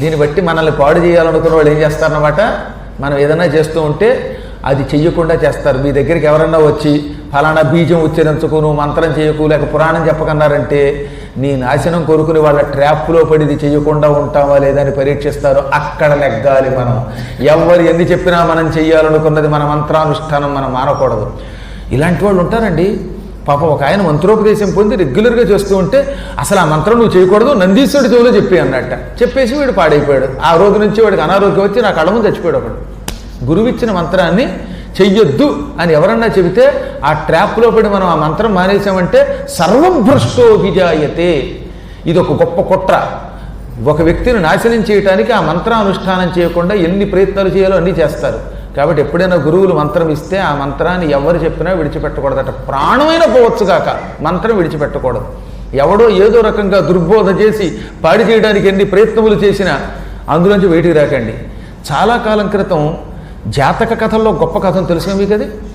దీన్ని బట్టి మనల్ని పాడు చేయాలనుకున్న వాళ్ళు ఏం చేస్తారన్నమాట? మనం ఏదైనా చేస్తూ ఉంటే అది చెయ్యకుండా చేస్తారు. మీ దగ్గరికి ఎవరన్నా వచ్చి ఫలానా బీజం ఉచ్చరించకు నువ్వు మంత్రం చేయకు లేక పురాణం చెప్పకన్నారంటే నీ నాశనం కొరుకుని వాళ్ళ ట్రాప్లో పడిది చేయకుండా ఉంటావా లేదని పరీక్షిస్తారు. అక్కడ లెగ్గాలి మనం. ఎవరు ఎన్ని చెప్పినా మనం చెయ్యాలనుకున్నది మన మంత్రానుష్ఠానం మనం మానకూడదు. ఇలాంటి వాళ్ళు ఉంటారండి. పాప ఒక ఆయన మంత్రోపదేశం పొంది రెగ్యులర్గా చేస్తూ ఉంటే అసలు ఆ మంత్రం నువ్వు చేయకూడదు నందీశ్వరుడి చెవిలో చెప్పి అన్నట్ట. చెప్పేసి వీడు పాడైపోయాడు. ఆ రోజు నుంచి వాడికి అనారోగ్యం వచ్చి నా కళ్ళ ముందు చచ్చిపోయాడు ఒకడు. గురువు ఇచ్చిన మంత్రాన్ని చెయ్యొద్దు అని ఎవరన్నా చెబితే ఆ ట్రాప్లో పడి మనం ఆ మంత్రం మానేసామంటే సర్వం భ్రష్టోభిజాయతే. ఇది ఒక గొప్ప కుట్ర. ఒక వ్యక్తిని నాశనం చేయటానికి ఆ మంత్రానుష్ఠానం చేయకుండా ఎన్ని ప్రయత్నాలు చేయాలో అన్నీ చేస్తారు. కాబట్టి ఎప్పుడైనా గురువులు మంత్రం ఇస్తే ఆ మంత్రాన్ని ఎవరు చెప్పినా విడిచిపెట్టకూడదట. ప్రాణమైన పోవచ్చు కాక మంత్రం విడిచిపెట్టకూడదు. ఎవడో ఏదో రకంగా దుర్బోధ చేసి పాడి చేయడానికి ఎన్ని ప్రయత్నములు చేసినా అందులోంచి బయటికి రాకండి. చాలా కాలం క్రితం జాతక కథల్లో గొప్ప కథను తెలుసుగా మీకు అది